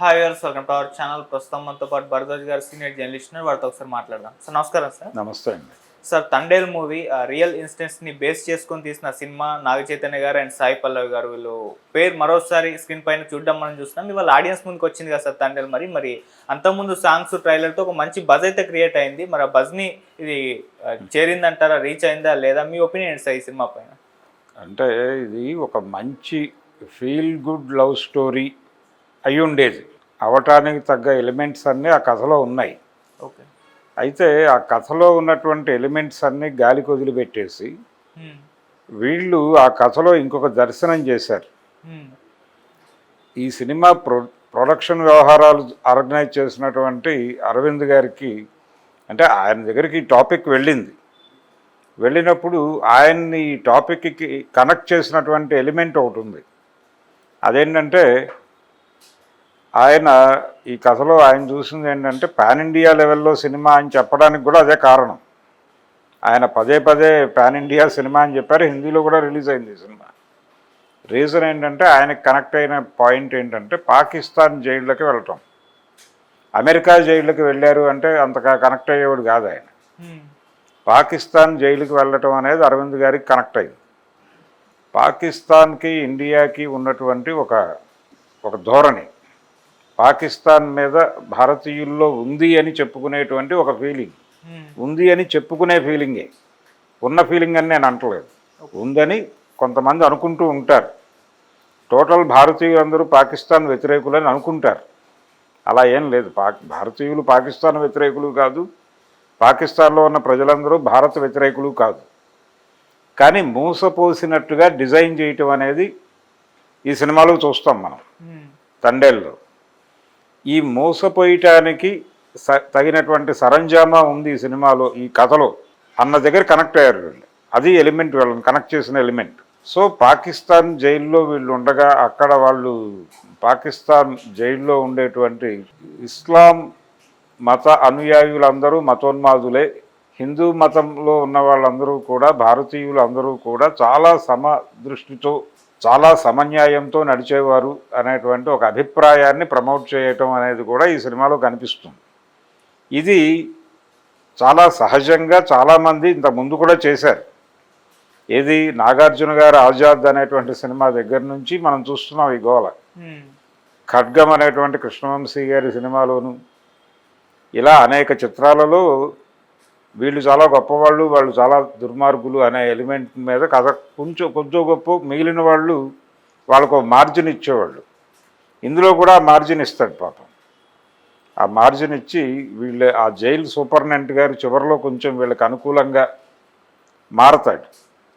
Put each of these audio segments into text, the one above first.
Hi గారు welcome to our channel ప్రస్తుతం మనతో పాటు భరద్వాజ్ గారు సీనియర్ జర్నలిస్ట్ వారితో ఒకసారి మాట్లాడదాం. సార్ నమస్కారం సార్. నమస్తే అండి. సార్ తండేల్ మూవీ రియల్ ఇన్సిడెంట్స్ని బేస్ చేసుకొని తీసిన సినిమా నాగ చైతన్య గారు అండ్ సాయి పల్లవి గారు వీళ్ళు పేరు మరోసారి స్క్రీన్ పైన చూడడం మనం చూస్తున్నాం. ఇవాళ ఆడియన్స్ ముందుకు వచ్చింది కదా సార్ తండేల్ మరి. మరి అంతకుముందు సాంగ్స్ ట్రైలర్తో ఒక మంచి బజ్ అయితే క్రియేట్ అయింది. మరి ఆ బజ్ని ఇది చేరిందంటారా? రీచ్ అయిందా? లేదా? మీ ఒపీనియన్ సార్ ఈ సినిమా పైన? అంటే ఇది ఒక మంచి ఫీల్ గుడ్ లవ్ స్టోరీ అయి ఉండేది. అవటానికి తగ్గ ఎలిమెంట్స్ అన్నీ ఆ కథలో ఉన్నాయి. ఓకే. అయితే ఆ కథలో ఉన్నటువంటి ఎలిమెంట్స్ అన్నీ గాలికి వదిలిపెట్టేసి వీళ్ళు ఆ కథలో ఇంకొక దర్శనం చేశారు. ఈ సినిమా ప్రొ ప్రొడక్షన్ వ్యవహారాలు ఆర్గనైజ్ చేసినటువంటి అరవింద్ గారికి అంటే ఆయన దగ్గరికి ఈ టాపిక్ వెళ్ళింది. వెళ్ళినప్పుడు ఆయన్ని ఈ టాపిక్కి కనెక్ట్ చేసినటువంటి ఎలిమెంట్ ఒకటి ఉంది. అదేంటంటే ఆయన ఈ కథలో ఆయన చూసింది ఏంటంటే పాన్ ఇండియా లెవెల్లో సినిమా అని చెప్పడానికి కూడా అదే కారణం. ఆయన పదే పదే పాన్ ఇండియా సినిమా అని చెప్పారు హిందీలో కూడా రిలీజ్ అయింది ఈ సినిమా. రీజన్ ఏంటంటే ఆయనకు కనెక్ట్ అయిన పాయింట్ ఏంటంటే పాకిస్తాన్ జైళ్ళకి వెళ్ళటం. అమెరికా జైళ్ళకి వెళ్ళారు అంటే అంతగా కనెక్ట్ అయ్యేవాడు కాదు ఆయన. పాకిస్తాన్ జైలుకి వెళ్ళటం అనేది అరవింద్ గారికి కనెక్ట్ అయింది. పాకిస్తాన్కి ఇండియాకి ఉన్నటువంటి ఒక ఒక ధోరణి. పాకిస్తాన్ మీద భారతీయుల్లో ఉంది అని చెప్పుకునేటువంటి ఒక ఫీలింగ్ ఉంది అని చెప్పుకునే ఫీలింగే ఉన్న ఫీలింగ్ అని నేను అంటలేదు ఉందని కొంతమంది అనుకుంటూ ఉంటారు. టోటల్ భారతీయులందరూ పాకిస్తాన్ వ్యతిరేకులని అనుకుంటారు. అలా ఏం లేదు. పాక్ భారతీయులు పాకిస్తాన్ వ్యతిరేకులు కాదు. పాకిస్తాన్లో ఉన్న ప్రజలందరూ భారత వ్యతిరేకులు కాదు. కానీ మూసపోసినట్టుగా డిజైన్ చేయటం అనేది ఈ సినిమాలో చూస్తాం మనం. తండేల్లో. ఈ మోసపోయటానికి స తగినటువంటి సరంజామా ఉంది ఈ సినిమాలో ఈ కథలో. అన్న దగ్గర కనెక్ట్ అయ్యారు వీళ్ళు. అది ఎలిమెంట్ వీళ్ళని కనెక్ట్ చేసిన ఎలిమెంట్ సో పాకిస్తాన్ జైల్లో వీళ్ళు ఉండగా అక్కడ వాళ్ళు పాకిస్తాన్ జైల్లో ఉండేటువంటి ఇస్లాం మత అనుయాయులందరూ మతోన్మాదులే. హిందూ మతంలో ఉన్న వాళ్ళందరూ కూడా భారతీయులు అందరూ కూడా చాలా సమ దృష్టితో చాలా సమన్యాయంతో నడిచేవారు అనేటువంటి ఒక అభిప్రాయాన్ని ప్రమోట్ చేయటం అనేది కూడా ఈ సినిమాలో కనిపిస్తుంది. ఇది చాలా సహజంగా చాలామంది ఇంత ముందు కూడా చేశారు. ఏది నాగార్జున గారు ఆజాద్ అనేటువంటి సినిమా దగ్గర నుంచి మనం చూస్తున్నాం ఈ గోల ఖడ్గం అనేటువంటి కృష్ణవంశీ గారి సినిమాలోను ఇలా అనేక చిత్రాలలో వీళ్ళు చాలా గొప్పవాళ్ళు వాళ్ళు చాలా దుర్మార్గులు అనే ఎలిమెంట్ మీద కథ కొంచెం కొంచెం గొప్ప మిగిలిన వాళ్ళు వాళ్ళకు మార్జిన్ ఇచ్చేవాళ్ళు. ఇందులో కూడా మార్జిన్ ఇస్తాడు పాపం. ఆ మార్జిన్ ఇచ్చి వీళ్ళ ఆ జైలు సూపర్నెంట్ గారు చివరిలో కొంచెం వీళ్ళకి అనుకూలంగా మారతాడు.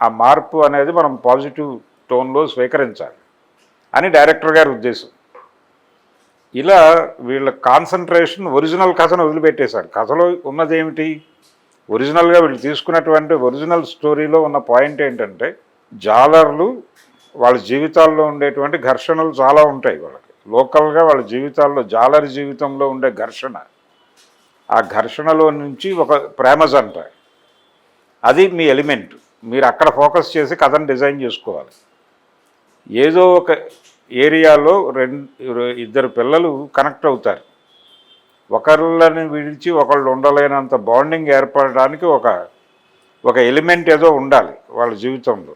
ఆ మార్పు అనేది మనం పాజిటివ్ టోన్లో స్వీకరించాలి అని డైరెక్టర్ గారి ఉద్దేశం. ఇలా వీళ్ళ కాన్సన్ట్రేషన్ ఒరిజినల్ కథను వదిలిపెట్టేశారు. కథలో ఉన్నదేమిటి ఒరిజినల్గా వీళ్ళు తీసుకున్నటువంటి ఒరిజినల్ స్టోరీలో ఉన్న పాయింట్ ఏంటంటే జాలర్లు వాళ్ళ జీవితాల్లో ఉండేటువంటి ఘర్షణలు చాలా ఉంటాయి వాళ్ళకి. లోకల్గా వాళ్ళ జీవితాల్లో జాలర్ జీవితంలో ఉండే ఘర్షణ ఆ ఘర్షణలో నుంచి ఒక ప్రేమ జంట అది మీ ఎలిమెంట్. మీరు అక్కడ ఫోకస్ చేసి కథను డిజైన్ చేసుకోవాలి. ఏదో ఒక ఏరియాలో రెండు ఇద్దరు పిల్లలు కనెక్ట్ అవుతారు. ఒకళ్ళని విడిచి ఒకళ్ళు ఉండలేనంత బాండింగ్ ఏర్పడడానికి ఒక ఒక ఎలిమెంట్ ఏదో ఉండాలి వాళ్ళ జీవితంలో.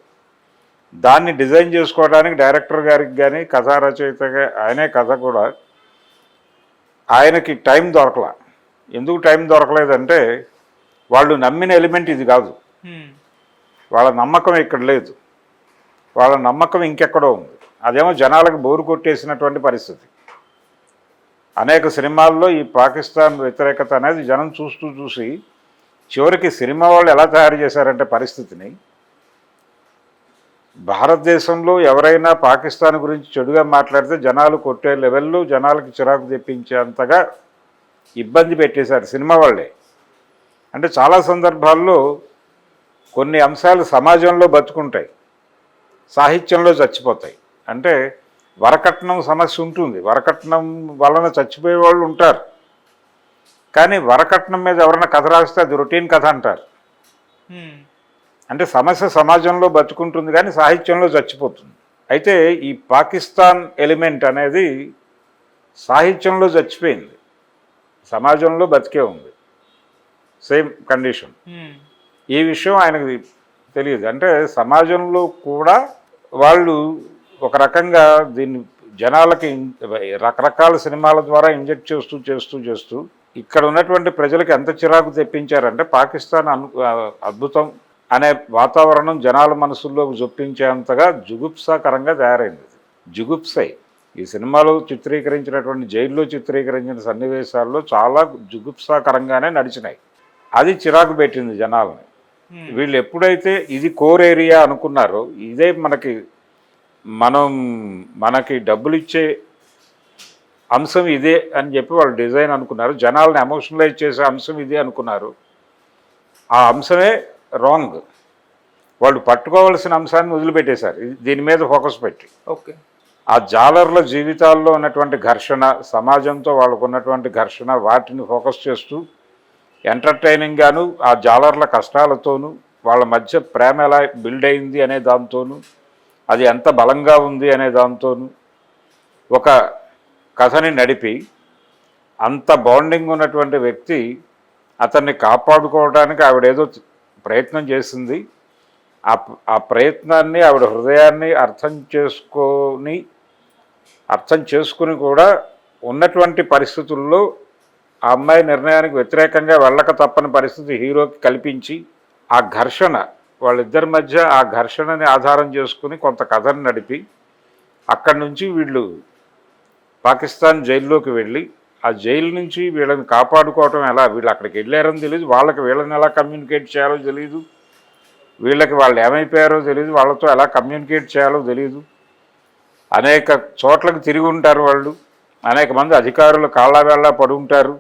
దాన్ని డిజైన్ చేసుకోవడానికి డైరెక్టర్ గారికి కానీ కథా రచయితగా ఆయనే కథ కూడా ఆయనకి టైం దొరకల. ఎందుకు టైం దొరకలేదంటే వాళ్ళు నమ్మిన ఎలిమెంట్ ఇది కాదు. వాళ్ళ నమ్మకం ఇక్కడ లేదు. వాళ్ళ నమ్మకం ఇంకెక్కడో ఉంది. అదేమో జనాలకు బోరు కొట్టేసినటువంటి పరిస్థితి. అనేక సినిమాల్లో ఈ పాకిస్తాన్ వ్యతిరేకత అనేది జనం చూస్తూ చూసి చివరికి సినిమా వాళ్ళు ఎలా తయారు చేశారంటే పరిస్థితిని. భారతదేశంలో ఎవరైనా పాకిస్తాన్ గురించి చెడుగా మాట్లాడితే జనాలు కొట్టే లెవెల్లో జనాలకి చిరాకు తెప్పించేంతగా ఇబ్బంది పెట్టేశారు సినిమా వాళ్ళే. అంటే చాలా సందర్భాల్లో కొన్ని అంశాలు సమాజంలో బతుకుంటాయి సాహిత్యంలో చచ్చిపోతాయి. అంటే వరకట్నం సమస్య ఉంటుంది. వరకట్నం వలన చచ్చిపోయే వాళ్ళు ఉంటారు. కానీ వరకట్నం మీద ఎవరైనా కథ రాస్తే అది రొటీన్ కథ అంటారు. అంటే సమస్య సమాజంలో బతుకుంటుంది కానీ సాహిత్యంలో చచ్చిపోతుంది. అయితే ఈ పాకిస్తాన్ ఎలిమెంట్ అనేది సాహిత్యంలో చచ్చిపోయింది. సమాజంలో బతికే ఉంది. Same condition. ఈ విషయం ఆయనకు తెలియదు. అంటే సమాజంలో కూడా వాళ్ళు ఒక రకంగా దీన్ని జనాలకి రకరకాల సినిమాల ద్వారా ఇంజెక్ట్ చేస్తూ చేస్తూ చేస్తూ ఇక్కడ ఉన్నటువంటి ప్రజలకు ఎంత చిరాకు తెప్పించారంటే పాకిస్తాన్ అద్భుతం అనే వాతావరణం జనాల మనసుల్లోకి జొప్పించేంతగా జుగుప్సాకరంగా తయారైంది. జుగుప్సై ఈ సినిమాలో చిత్రీకరించినటువంటి జైల్లో చిత్రీకరించిన సన్నివేశాల్లో చాలా జుగుప్సాకరంగానే నడిచినాయి. అది చిరాకు పెట్టింది జనాలని. వీళ్ళు ఎప్పుడైతే ఇది కోర్ ఏరియా అనుకున్నారో ఇదే మనకి మనం మనకి డబ్బులు ఇచ్చే అంశం ఇదే అని చెప్పి వాళ్ళు డిజైన్ అనుకున్నారు. జనాలను ఎమోషనలైజ్ చేసే అంశం ఇదే అనుకున్నారు. ఆ అంశమే రాంగ్. వాళ్ళు పట్టుకోవాల్సిన అంశాన్ని వదిలిపెట్టేశారు. దీని మీద ఫోకస్ పెట్టి. ఓకే. ఆ జాలర్ల జీవితాల్లో ఉన్నటువంటి ఘర్షణ సమాజంతో వాళ్ళకు ఉన్నటువంటి ఘర్షణ వాటిని ఫోకస్ చేస్తూ ఎంటర్టైనింగ్ గాను ఆ జాలర్ల కష్టాలతోనూ వాళ్ళ మధ్య ప్రేమ ఎలా బిల్డ్ అయింది అనే దాంతోనూ అది ఎంత బలంగా ఉంది అనే దాంతోనూ ఒక కథని నడిపి అంత బాండింగ్ ఉన్నటువంటి వ్యక్తి అతన్ని కాపాడుకోవడానికి ఆవిడేదో ప్రయత్నం చేసింది. ఆ ఆ ప్రయత్నాన్ని ఆవిడ హృదయాన్ని అర్థం చేసుకొని అర్థం చేసుకుని కూడా ఉన్నటువంటి పరిస్థితుల్లో ఆ అమ్మాయి నిర్ణయానికి వ్యతిరేకంగా వెళ్ళక తప్పని పరిస్థితి హీరోకి కల్పించి ఆ ఘర్షణ వాళ్ళిద్దరి మధ్య ఆ ఘర్షణని ఆధారం చేసుకుని కొంత కథను నడిపి అక్కడి నుంచి వీళ్ళు పాకిస్తాన్ జైల్లోకి వెళ్ళి ఆ జైలు నుంచి వీళ్ళని కాపాడుకోవటం ఎలా? వీళ్ళు అక్కడికి వెళ్ళారని తెలియదు వాళ్ళకి వీళ్ళని ఎలా కమ్యూనికేట్ చేయాలో తెలియదు వీళ్ళకి వాళ్ళు ఏమైపోయారో తెలియదు వాళ్ళతో ఎలా కమ్యూనికేట్ చేయాలో తెలియదు అనేక చోట్లకు తిరిగి ఉంటారు వాళ్ళు. అనేక మంది అధికారులు కాళ్ళ వేళ్ళ పడి ఉంటారు.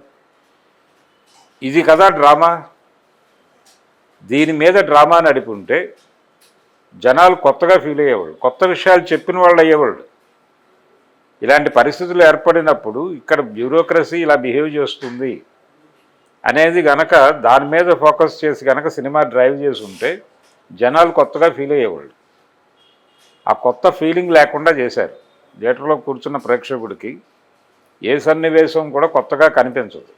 ఇది కదా డ్రామా? దీని మీద డ్రామా నడిపి ఉంటే జనాలు కొత్తగా ఫీల్ అయ్యేవాళ్ళు కొత్త విషయాలు చెప్పిన వాళ్ళు అయ్యేవాళ్ళు. ఇలాంటి పరిస్థితులు ఏర్పడినప్పుడు ఇక్కడ బ్యూరోక్రసీ ఇలా బిహేవ్ చేస్తుంది అనేది గనక దాని మీద ఫోకస్ చేసి గనక సినిమా డ్రైవ్ చేసి ఉంటే జనాలు కొత్తగా ఫీల్ అయ్యేవాళ్ళు. ఆ కొత్త ఫీలింగ్ లేకుండా చేశారు. థియేటర్లో కూర్చున్న ప్రేక్షకుడికి ఏ సన్నివేశం కూడా కొత్తగా కనిపించదు.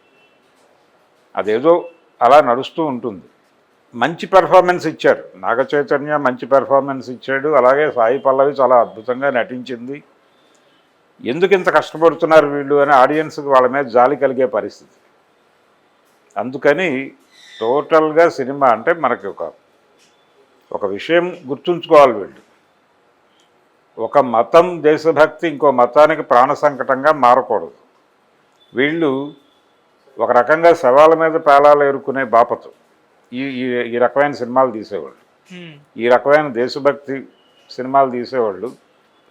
అదేదో అలా నడుస్తూ ఉంటుంది. మంచి పెర్ఫార్మెన్స్ ఇచ్చారు నాగ చైతన్య మంచి పెర్ఫార్మెన్స్ ఇచ్చాడు. అలాగే సాయి పల్లవి చాలా అద్భుతంగా నటించింది. ఎందుకు ఇంత కష్టపడుతున్నారు వీళ్ళు అని ఆడియన్స్కి వాళ్ళ మీద జాలి కలిగే పరిస్థితి. అందుకని టోటల్గా సినిమా అంటే మనకి ఒక ఒక విషయం గుర్తుంచుకోవాలి వీళ్ళు. ఒక మతం దేశభక్తి ఇంకో మతానికి ప్రాణ సంకటంగా మారకూడదు. వీళ్ళు ఒక రకంగా శవాల మీద పేలాలు ఎరుకునే బాపతు. ఈ ఈ- ఈ రకమైన సినిమాలు తీసేవాళ్ళు. ఈ రకమైన దేశభక్తి సినిమాలు తీసేవాళ్ళు.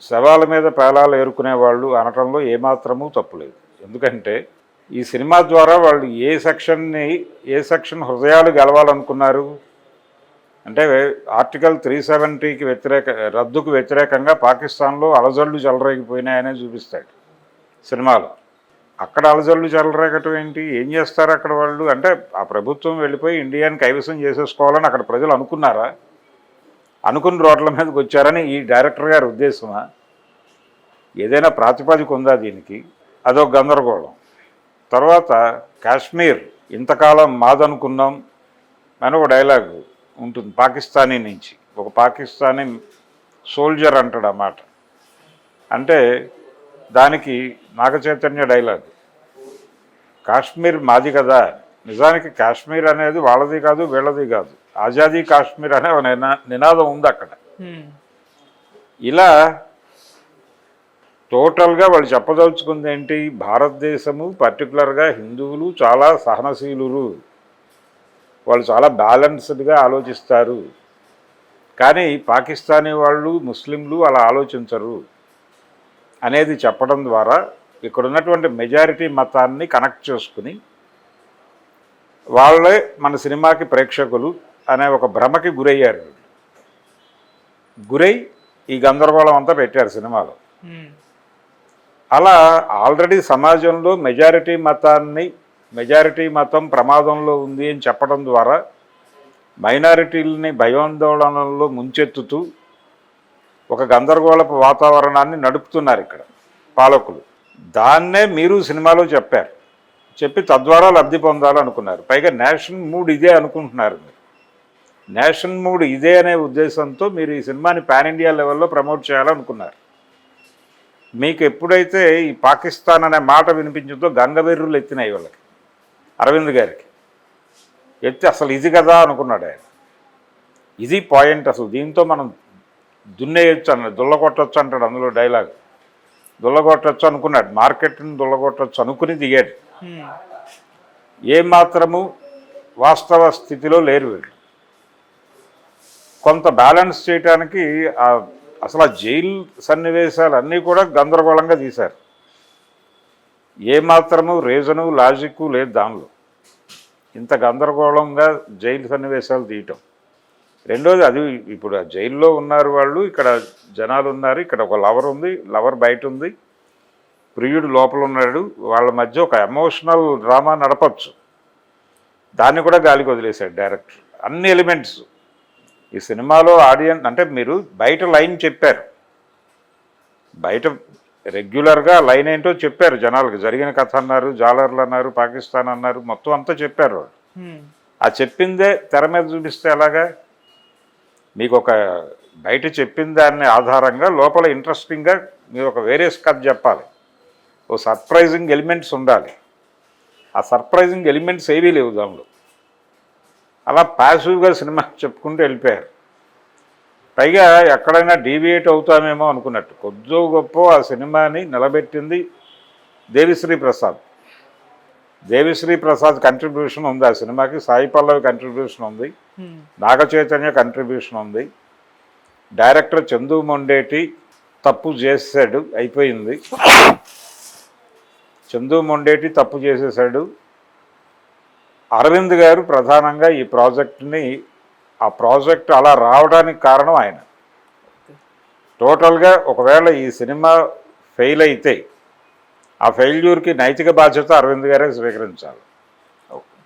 శవాల మీద పేలాలు ఏరుకునే వాళ్ళు అనటంలో ఏమాత్రమూ తప్పులేదు. ఎందుకంటే ఈ సినిమా ద్వారా వాళ్ళు ఏ సెక్షన్ని ఏ సెక్షన్ హృదయాలు గెలవాలనుకున్నారు? అంటే ఆర్టికల్ త్రీ సెవెంటీకి వ్యతిరేక రద్దుకు వ్యతిరేకంగా పాకిస్తాన్లో అలజడులు చెలరేగిపోయినాయనే చూపిస్తాడు సినిమాలో. అక్కడ అలజల్లు చెలరేగటం ఏంటి? ఏం చేస్తారు అక్కడ వాళ్ళు? అంటే ఆ ప్రభుత్వం వెళ్ళిపోయి ఇండియాని కైవసం చేసేసుకోవాలని అక్కడ ప్రజలు అనుకున్నారా? అనుకున్న రోడ్ల మీదకి వచ్చారని ఈ డైరెక్టర్ గారి ఉద్దేశమా? ఏదైనా ప్రాతిపదిక ఉందా దీనికి? అదొక గందరగోళం. తర్వాత కాశ్మీర్ ఇంతకాలం మాదనుకున్నాం అని ఒక డైలాగ్ ఉంటుంది పాకిస్తానీ నుంచి. ఒక పాకిస్తానీ సోల్జర్ అంటాడు అన్నమాట అంటే దానికి నాగచైతన్య డైలాగ్. కాశ్మీర్ మాది కదా. నిజానికి కాశ్మీర్ అనేది వాళ్ళది కాదు వీళ్ళది కాదు. ఆజాదీ కాశ్మీర్ అనే నినాదం ఉంది అక్కడ. ఇలా టోటల్గా వాళ్ళు చెప్పదలుచుకుంది ఏంటి? భారతదేశము పర్టికులర్గా హిందువులు చాలా సహనశీలురు. వాళ్ళు చాలా బ్యాలెన్స్డ్గా ఆలోచిస్తారు. కానీ పాకిస్తానీ వాళ్ళు ముస్లింలు అలా ఆలోచించరు. అనేది చెప్పడం ద్వారా ఇక్కడ ఉన్నటువంటి మెజారిటీ మతాన్ని కనెక్ట్ చేసుకుని వాళ్ళే మన సినిమాకి ప్రేక్షకులు అనే ఒక భ్రమకి గురయ్యారు. గురై ఈ గందరగోళం అంతా పెట్టారు సినిమాలో అలా ఆల్రెడీ సమాజంలో మెజారిటీ మతాన్ని మెజారిటీ మతం ప్రమాదంలో ఉంది అని చెప్పడం ద్వారా మైనారిటీలని భయాందోళనల్లో ముంచెత్తుతూ ఒక గందరగోళపు వాతావరణాన్ని నడుపుతున్నారు ఇక్కడ పాలకులు. దాన్నే మీరు సినిమాలో చెప్పారు. చెప్పి తద్వారా లబ్ధి పొందాలనుకున్నారు. పైగా నేషనల్ మూడ్ ఇదే అనుకుంటున్నారు మీరు. నేషనల్ మూడ్ ఇదే అనే ఉద్దేశంతో మీరు ఈ సినిమాని పాన్ ఇండియా లెవెల్లో ప్రమోట్ చేయాలనుకున్నారు. మీకు ఎప్పుడైతే ఈ పాకిస్తాన్ అనే మాట వినిపించిందో గంగవెర్రులు ఎత్తినాయి వాళ్ళకి. అరవింద్ గారికి. ఎత్తి అసలు ఇది కదా అనుకున్నాడు ఆయన. ఇది పాయింట్ అసలు. దీంతో మనం దున్నేయచ్చు అన్నాడు. దుల్లగొట్టచ్చు అంటాడు అందులో డైలాగ్. దుల్లగొట్టచ్చు అనుకున్నాడు. మార్కెట్ని దుల్లగొట్టచ్చు అనుకుని దిగాడు. హ్మ్. ఏ మాత్రము వాస్తవ స్థితిలో లేరు వీళ్ళు. కొంత బ్యాలెన్స్ చేయడానికి అసలు ఆ జైలు సన్నివేశాలు అన్నీ కూడా గందరగోళంగా తీశారు. ఏ మాత్రము రీజను లాజిక్ లేదు దానిలో. ఇంత గందరగోళంగా జైలు సన్నివేశాలు తీయటం. రెండోది అది ఇప్పుడు ఆ జైల్లో ఉన్నారు వాళ్ళు ఇక్కడ జనాలు ఉన్నారు ఇక్కడ ఒక లవర్ ఉంది లవర్ బయట ఉంది ప్రియుడు లోపల ఉన్నాడు వాళ్ళ మధ్య ఒక ఎమోషనల్ డ్రామా నడపచ్చు. దాన్ని కూడా గాలికి వదిలేశాడు డైరెక్టర్. అన్ని ఎలిమెంట్స్. ఈ సినిమాలో ఆడియన్స్ అంటే మీరు బయట లైన్ చెప్పారు. బయట రెగ్యులర్గా లైన్ ఏంటో చెప్పారు జనాలకు. జరిగిన కథ అన్నారు జాలర్లు అన్నారు పాకిస్తాన్ అన్నారు మొత్తం అంతా చెప్పారు. ఆ చెప్పిందే తెర మీద చూపిస్తే ఎలాగా? మీకు ఒక బయట చెప్పిన దాన్ని ఆధారంగా లోపల ఇంట్రెస్టింగ్గా మీరు ఒక వేరియస్ కథ చెప్పాలి. ఓ సర్ప్రైజింగ్ ఎలిమెంట్స్ ఉండాలి. ఆ సర్ప్రైజింగ్ ఎలిమెంట్స్ ఏవీ లేవు దానిలో. అలా ప్యాసివ్గా సినిమా చెప్పుకుంటూ వెళ్ళిపోయారు. పైగా ఎక్కడైనా డీవియేట్ అవుతామేమో అనుకున్నట్టు. కొద్దో గొప్ప ఆ సినిమాని నిలబెట్టింది దేవిశ్రీ ప్రసాద్. దేవిశ్రీ ప్రసాద్ కంట్రిబ్యూషన్ ఉంది. ఆ సినిమాకి సాయి పల్లవి కంట్రిబ్యూషన్ ఉంది. హ్మ్. నాగ చైతన్య కంట్రిబ్యూషన్ ఉంది. డైరెక్టర్ చందు మొండేటి తప్పు చేసాడు అయిపోయింది. చందు మొండేటి తప్పు చేసేసాడు అరవింద్ గారు ప్రధానంగా ఈ ప్రాజెక్ట్ని ఆ ప్రాజెక్ట్ అలా రావడానికి కారణం ఆయన. టోటల్గా ఒకవేళ ఈ సినిమా ఫెయిల్ అయితే ఆ ఫెయిల్యూర్కి నైతిక బాధ్యత అరవింద్ గారే స్వీకరించాలి.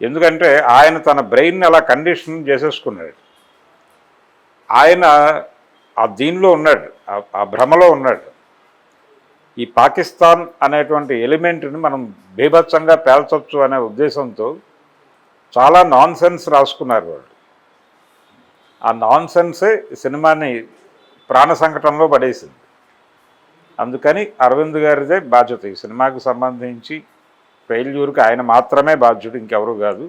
ఎందుకంటే ఆయన తన బ్రెయిన్ అలా కండిషన్ చేసేసుకున్నాడు. ఆయన ఆ దీనిలో ఉన్నాడు ఆ- భ్రమలో ఉన్నాడు. ఈ పాకిస్తాన్ అనేటువంటి ఎలిమెంట్ని మనం బీభత్సంగా పేల్చొచ్చు అనే ఉద్దేశంతో చాలా నాన్ సెన్స్ రాసుకున్నారు వాళ్ళు. ఆ నాన్ సెన్సే సినిమాని ప్రాణ సంకటంలో పడేసింది. అందుకని అరవింద్ గారిదే బాధ్యత ఈ సినిమాకు సంబంధించి ఫెయిల్యూర్కి ఆయన మాత్రమే బాధ్యుడు ఇంకెవరు కాదు.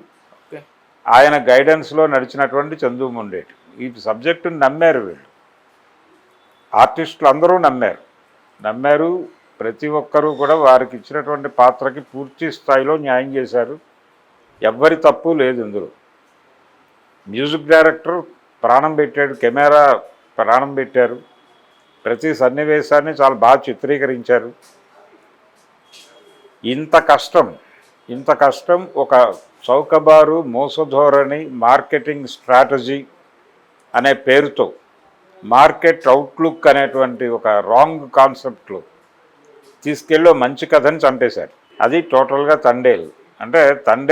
ఆయన గైడెన్స్లో నడిచినటువంటి చందు ముండేటి. ఈ సబ్జెక్టుని నమ్మారు వీళ్ళు. ఆర్టిస్టులు అందరూ నమ్మారు. నమ్మారు ప్రతి ఒక్కరూ కూడా వారికి ఇచ్చినటువంటి పాత్రకి పూర్తి స్థాయిలో న్యాయం చేశారు. ఎవ్వరి తప్పు లేదు ఇందులో. మ్యూజిక్ డైరెక్టర్ ప్రాణం పెట్టాడు కెమెరా ప్రాణం పెట్టారు. ప్రతి సన్నివేశాన్ని చాలా బాగా చిత్రీకరించారు. ఇంత కష్టం ఇంత కష్టం ఒక చౌకబారు మోసధోరణి మార్కెటింగ్ స్ట్రాటజీ అనే పేరుతో మార్కెట్ అవుట్లుక్ అనేటువంటి ఒక రాంగ్ కాన్సెప్ట్లో తీసుకెళ్ళి మంచి కథని చంపేశారు. అది టోటల్గా తండేలు. అంటే తండే